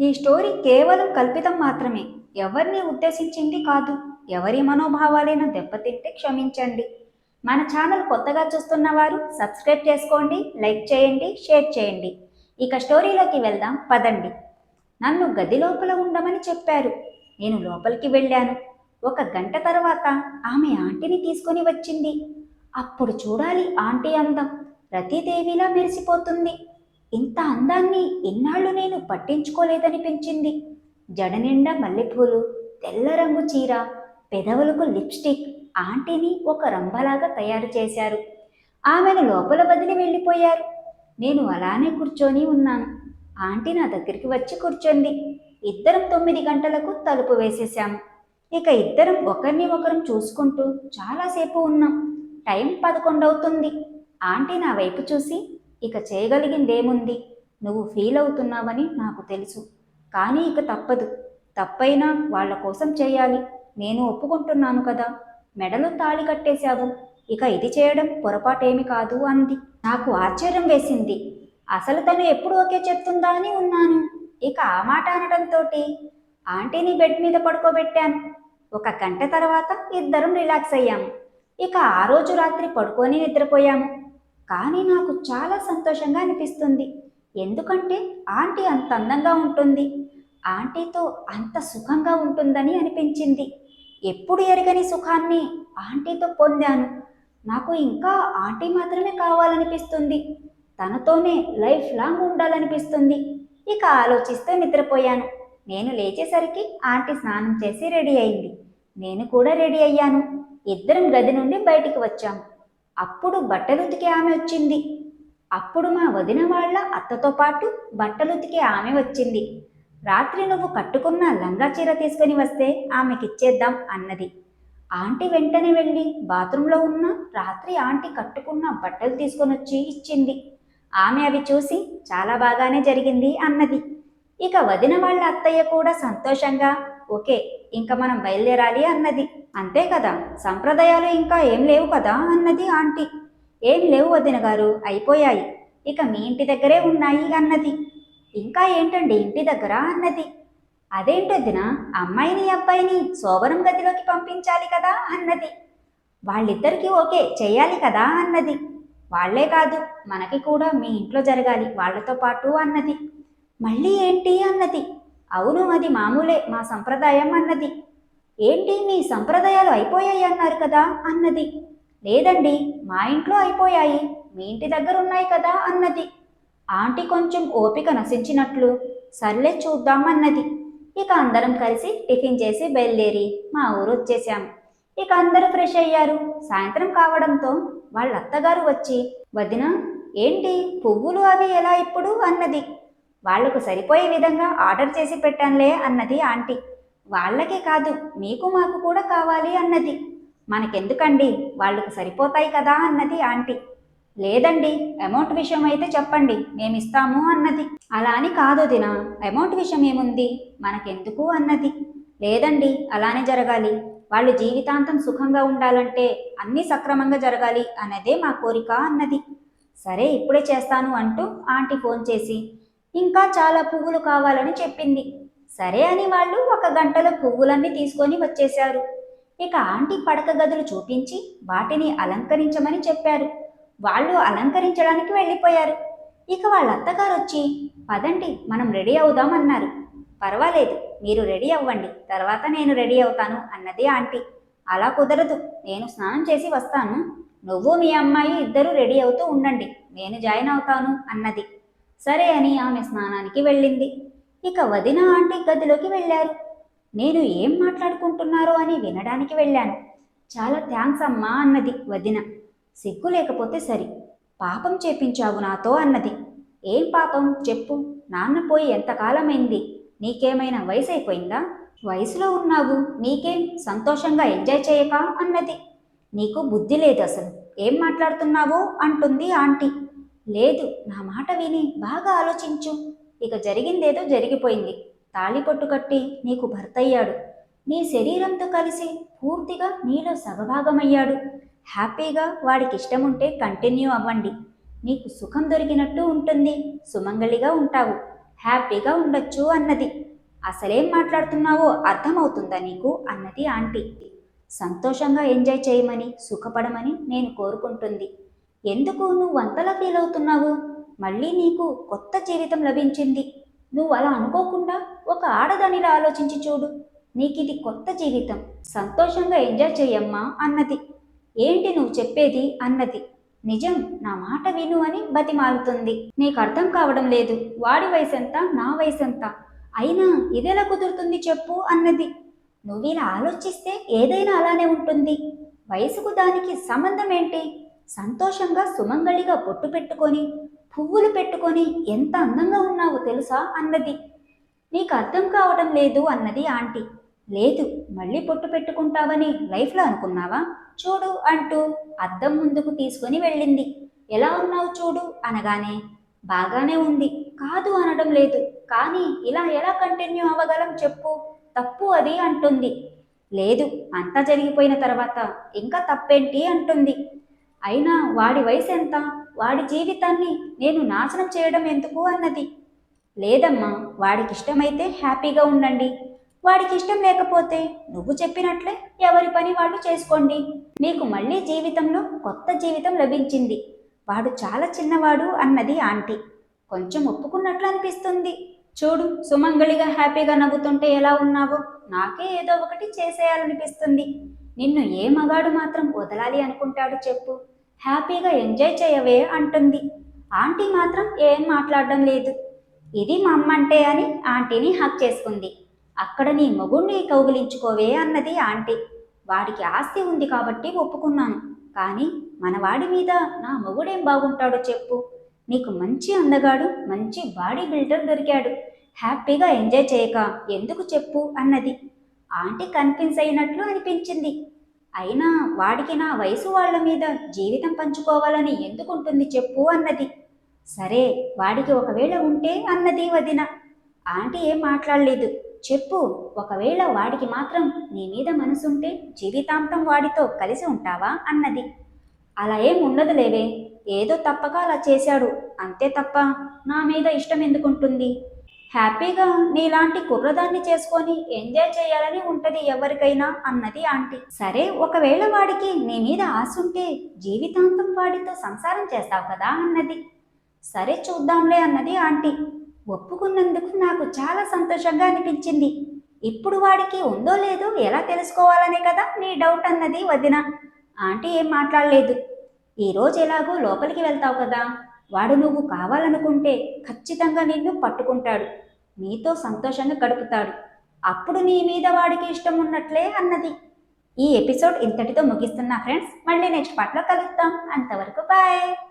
ఈ స్టోరీ కేవలం కల్పితం మాత్రమే. ఎవరిని ఉద్దేశించింది కాదు. ఎవరి మనోభావాలైనా దెబ్బతింటే క్షమించండి. మన ఛానల్ కొత్తగా చూస్తున్న వారు సబ్స్క్రైబ్ చేసుకోండి లైక్ చేయండి షేర్ చేయండి. ఇక స్టోరీలోకి వెళ్దాం. పదండి. నన్ను గది లోపల ఉండమని చెప్పారు. నేను లోపలికి వెళ్ళాను. ఒక గంట తర్వాత ఆమె ఆంటీని తీసుకొని వచ్చింది. అప్పుడు చూడాలి ఆంటీ అందం. రతీదేవిలా మెరిసిపోతుంది. ఇంత అందాన్ని ఇన్నాళ్ళు నేను పట్టించుకోలేదనిపించింది. జడ నిండా మల్లెపూలు తెల్ల రంగు చీర పెదవులకు లిప్స్టిక్ ఆంటీని ఒక రంభలాగా తయారు చేశారు. ఆమెను లోపల వదిలి వెళ్ళిపోయారు. నేను అలానే కూర్చొని ఉన్నాను. ఆంటీ నా దగ్గరికి వచ్చి కూర్చొంది. ఇద్దరం తొమ్మిది గంటలకు తలుపు వేసేసాము ఇక ఇద్దరం ఒకరిని ఒకరం చూసుకుంటూ చాలాసేపు ఉన్నాం. టైం పదకొండవుతుంది. ఆంటీ నా వైపు చూసి ఇక చేయగలిగిందేముంది? నువ్వు ఫీల్ అవుతున్నావని నాకు తెలుసు. కానీ ఇక తప్పదు. తప్పైనా వాళ్ళ కోసం చేయాలి. నేను ఒప్పుకుంటున్నాను కదా. మెడలో తాళి కట్టేశావు. ఇక ఇది చేయడం పొరపాటేమి కాదు అంది. నాకు ఆశ్చర్యం వేసింది. అసలు తను ఎప్పుడు ఓకే చెప్తుందా అని ఉన్నాను. ఇక ఆ మాట అనడంతో ఆంటీని బెడ్ మీద పడుకోబెట్టాను. ఒక గంట తర్వాత ఇద్దరం రిలాక్స్ అయ్యాము. ఇక ఆ రోజు రాత్రి పడుకొని నిద్రపోయాము. కానీ నాకు చాలా సంతోషంగా అనిపిస్తుంది. ఎందుకంటే ఆంటీ అంత అందంగా ఉంటుంది. ఆంటీతో అంత సుఖంగా ఉంటుందని అనిపించింది. ఎప్పుడు ఎరగని సుఖాన్ని ఆంటీతో పొందాను. నాకు ఇంకా ఆంటీ మాత్రమే కావాలనిపిస్తుంది. తనతోనే లైఫ్ లాంగ్ ఉండాలనిపిస్తుంది. ఇక ఆలోచిస్తూ నిద్రపోయాను. నేను లేచేసరికి ఆంటీ స్నానం చేసి రెడీ అయింది. నేను కూడా రెడీ అయ్యాను. ఇద్దరం గది నుండి బయటికి వచ్చాము. అప్పుడు బట్టలుతికే ఆమె వచ్చింది. అప్పుడు మా వదిన వాళ్ళ అత్తతో పాటు బట్టలు ఉతికే ఆమె వచ్చింది. రాత్రి నువ్వు కట్టుకున్న లంగా చీర తీసుకుని వస్తే ఆమెకిచ్చేద్దాం అన్నది. ఆంటీ వెంటనే వెళ్ళి బాత్రూంలో ఉన్న రాత్రి ఆంటీ కట్టుకున్న బట్టలు తీసుకొని వచ్చి ఇచ్చింది. ఆమె అవి చూసి చాలా బాగానే జరిగింది అన్నది. ఇక వదిన వాళ్ళ అత్తయ్య కూడా సంతోషంగా ఓకే ఇంకా మనం బయలుదేరాలి అన్నది. అంతే కదా సంప్రదాయాలు ఇంకా ఏం లేవు కదా అన్నది ఆంటీ. ఏం లేవు వదిన గారు అయిపోయాయి. ఇక మీ ఇంటి దగ్గరే ఉన్నాయి అన్నది. ఇంకా ఏంటండి ఇంటి దగ్గర అన్నది. అదేంటొద్దిన అమ్మాయిని అబ్బాయిని శోభనం గదిలోకి పంపించాలి కదా అన్నది. వాళ్ళిద్దరికీ ఓకే చేయాలి కదా అన్నది. వాళ్ళే కాదు మనకి కూడా మీ ఇంట్లో జరగాలి వాళ్ళతో పాటు అన్నది. మళ్ళీ ఏంటి అన్నది? అవును అది మామూలే మా సంప్రదాయం అన్నది. ఏంటి మీ సంప్రదాయాలు అయిపోయాయి అన్నారు కదా అన్నది. లేదండి మా ఇంట్లో అయిపోయాయి మీ ఇంటి దగ్గర ఉన్నాయి కదా అన్నది. ఆంటీ కొంచెం ఓపిక నశించినట్లు సర్లే చూద్దామన్నది ఇక అందరం కలిసి టిఫిన్ చేసి బయలుదేరి మా ఊరు వచ్చేసాం ఇక అందరూ ఫ్రెష్ అయ్యారు. సాయంత్రం కావడంతో వాళ్ళ అత్తగారు వచ్చి వదిన ఏంటి పువ్వులు అవి ఎలా ఇప్పుడు? అన్నది. వాళ్ళకు సరిపోయే విధంగా ఆర్డర్ చేసి పెట్టానులే అన్నది ఆంటీ. వాళ్ళకే కాదు మీకు మాకు కూడా కావాలి అన్నది. మనకెందుకండి వాళ్ళకు సరిపోతాయి కదా అన్నది ఆంటీ. లేదండి అమౌంట్ విషయం అయితే చెప్పండి మేమిస్తాము అన్నది. అలా అని కాదు దిన అమౌంట్ విషయం ఏముంది? మనకెందుకు అన్నది. లేదండి అలానే జరగాలి. వాళ్ళు జీవితాంతం సుఖంగా ఉండాలంటే అన్నీ సక్రమంగా జరగాలి అన్నదే మా కోరిక అన్నది. సరే ఇప్పుడే చేస్తాను అంటూ ఆంటీ ఫోన్ చేసి ఇంకా చాలా పువ్వులు కావాలని చెప్పింది. సరే అని వాళ్ళు ఒక గంటలో పువ్వులన్నీ తీసుకొని వచ్చేశారు. ఇక ఆంటీ పడక గదులు చూపించి వాటిని అలంకరించమని చెప్పారు. వాళ్ళు అలంకరించడానికి వెళ్ళిపోయారు. ఇక వాళ్ళ అత్తగారు వచ్చి పదండి మనం రెడీ అవుదాం అన్నారు. పర్వాలేదు మీరు రెడీ అవ్వండి తర్వాత నేను రెడీ అవుతాను అన్నది ఆంటీ. అలా కుదరదు నేను స్నానం చేసి వస్తాను. నువ్వు మీ అమ్మాయి ఇద్దరు రెడీ అవుతూ ఉండండి నేను జాయిన్ అవుతాను అన్నది. సరే అని ఆమె స్నానానికి వెళ్ళింది. ఇక వదిన ఆంటీ గదిలోకి వెళ్ళారు. నేను ఏం మాట్లాడుకుంటున్నారో అని వినడానికి వెళ్ళాను. చాలా థ్యాంక్స్ అమ్మా అన్నది వదిన. సిగ్గు లేకపోతే సరి. పాపం చేపించావు నాతో అన్నది. ఏం పాపం? చెప్పు. నాన్న పోయి ఎంతకాలమైంది? నీకేమైనా వయసు అయిపోయిందా వయసులో ఉన్నావు. నీకేం? సంతోషంగా ఎంజాయ్ చేయక అన్నది. నీకు బుద్ధి లేదు అసలు. ఏం మాట్లాడుతున్నావో? అంటుంది ఆంటీ. లేదు నా మాట విని బాగా ఆలోచించు. ఇక జరిగిందేదో జరిగిపోయింది. తాళిపొట్టు కట్టి నీకు భర్తయ్యాడు. నీ శరీరంతో కలిసి పూర్తిగా నీలో సగభాగమయ్యాడు. హ్యాపీగా వాడికి ఇష్టం ఉంటే కంటిన్యూ అవ్వండి. నీకు సుఖం దొరికినట్టు ఉంటుంది. సుమంగళిగా ఉంటావు. హ్యాపీగా ఉండొచ్చు అన్నది. అసలేం మాట్లాడుతున్నావో అర్థమవుతుందా నీకు? అన్నది ఆంటీ. సంతోషంగా ఎంజాయ్ చేయమని సుఖపడమని నేను కోరుకుంటుంది. ఎందుకు నువ్వు అంతలా ఫీల్ అవుతున్నావు? మళ్ళీ నీకు కొత్త జీవితం లభించింది. నువ్వు అలా అనుకోకుండా ఒక ఆడదానిలా ఆలోచించి చూడు. నీకిది కొత్త జీవితం. సంతోషంగా ఎంజాయ్ చేయమ్మా అన్నది. ఏంటి నువ్వు చెప్పేది అన్నది. నిజం నా మాట విను అని బతిమాలుతుంది. నీకు అర్థం కావడం లేదు. వాడి వయసెంత నా వయసెంత. అయినా ఇదెలా కుదురుతుంది చెప్పు అన్నది. నువ్వు ఇలా ఆలోచిస్తే ఏదైనా అలానే ఉంటుంది. వయసుకు దానికి సంబంధం ఏంటి? సంతోషంగా సుమంగళిగా బొట్టు పెట్టుకొని పువ్వులు పెట్టుకొని ఎంత అందంగా ఉన్నావో తెలుసా అన్నది. నీకు అర్థం కావడం లేదు అన్నది ఆంటీ. లేదు మళ్ళీ పొట్టు పెట్టుకుంటావని లైఫ్లో అనుకున్నావా? చూడు అంటూ అద్దం ముందుకు తీసుకొని వెళ్ళింది. ఎలా ఉన్నావు చూడు అనగానే బాగానే ఉంది. కాదు అనడం లేదు. కానీ ఇలా ఎలా కంటిన్యూ అవ్వగలం చెప్పు. తప్పు అది అంటుంది. లేదు అంతా జరిగిపోయిన తర్వాత ఇంకా తప్పేంటి అంటుంది. అయినా వాడి వయసు ఎంత వాడి జీవితాన్ని నేను నాశనం చేయడం ఎందుకు అన్నది. లేదమ్మా వాడికి ఇష్టమైతే హ్యాపీగా ఉండండి. వాడికి ఇష్టం లేకపోతే నువ్వు చెప్పినట్లే ఎవరి పని వాళ్ళు చేసుకోండి. మీకు మళ్ళీ జీవితంలో కొత్త జీవితం లభించింది. వాడు చాలా చిన్నవాడు అన్నది ఆంటీ. కొంచెం ఒప్పుకున్నట్లు అనిపిస్తుంది. చూడు సుమంగళిగా హ్యాపీగా నవ్వుతుంటే ఎలా ఉన్నావో నాకే ఏదో ఒకటి చేసేయాలనిపిస్తుంది. నిన్ను ఏ మగాడు మాత్రం వదలాలి అనుకుంటాడు చెప్పు. హ్యాపీగా ఎంజాయ్ చేయవే అంటుంది. ఆంటీ మాత్రం ఏం మాట్లాడడం లేదు. ఇది మా అమ్మ అంటే అని ఆంటీని హక్ చేసుకుంది. అక్కడ నీ మొగుణ్ణి కౌగిలించుకోవే అన్నది ఆంటీ. వాడికి ఆస్తి ఉంది కాబట్టి ఒప్పుకున్నాను. కానీ మన వాడి మీద నా మొగుడేం బాగుంటాడో చెప్పు. నీకు మంచి అందగాడు మంచి బాడీ బిల్డర్ దొరికాడు. హ్యాపీగా ఎంజాయ్ చేయక ఎందుకు చెప్పు అన్నది. ఆంటీ కన్ఫిన్స్ అయినట్లు అనిపించింది. అయినా వాడికి నా వయసు వాళ్ళ మీద జీవితం పంచుకోవాలని ఎందుకుంటుంది చెప్పు అన్నది. సరే వాడికి ఒకవేళ ఉంటే అన్నది వదిన. ఆంటీ ఏం మాట్లాడలేదు. చెప్పు ఒకవేళ వాడికి మాత్రం నీ మీద మనసుంటే జీవితాంతం వాడితో కలిసి ఉంటావా అన్నది. అలా ఏం ఉండదు లేవే. ఏదో తప్పక అలా చేశాడు. అంతే తప్ప నా మీద ఇష్టం ఎందుకుంటుంది? హ్యాపీగా నీలాంటి కుర్రదాన్ని చేసుకొని ఎంజాయ్ చేయాలని ఉంటది ఎవరికైనా అన్నది ఆంటీ. సరే ఒకవేళ వాడికి నీ మీద ఆశ ఉంటే జీవితాంతం వాడితో సంసారం చేస్తావు కదా అన్నది. సరే చూద్దాంలే అన్నది ఆంటీ. ఒప్పుకున్నందుకు నాకు చాలా సంతోషంగా అనిపించింది. ఇప్పుడు వాడికి ఉందో లేదో ఎలా తెలుసుకోవాలనే కదా నీ డౌట్ అన్నది వదిన. ఆంటీ ఏం మాట్లాడలేదు. ఈరోజు ఎలాగో లోపలికి వెళ్తావు కదా? వాడు నువ్వు కావాలనుకుంటే ఖచ్చితంగా నిన్ను పట్టుకుంటాడు. నీతో సంతోషంగా గడుపుతాడు. అప్పుడు నీ మీద వాడికి ఇష్టం ఉన్నట్లే అన్నది. ఈ ఎపిసోడ్ ఇంతటితో ముగిస్తున్నా ఫ్రెండ్స్. మళ్ళీ నెక్స్ట్ పార్ట్లో కలుద్దాం. అంతవరకు బాయ్.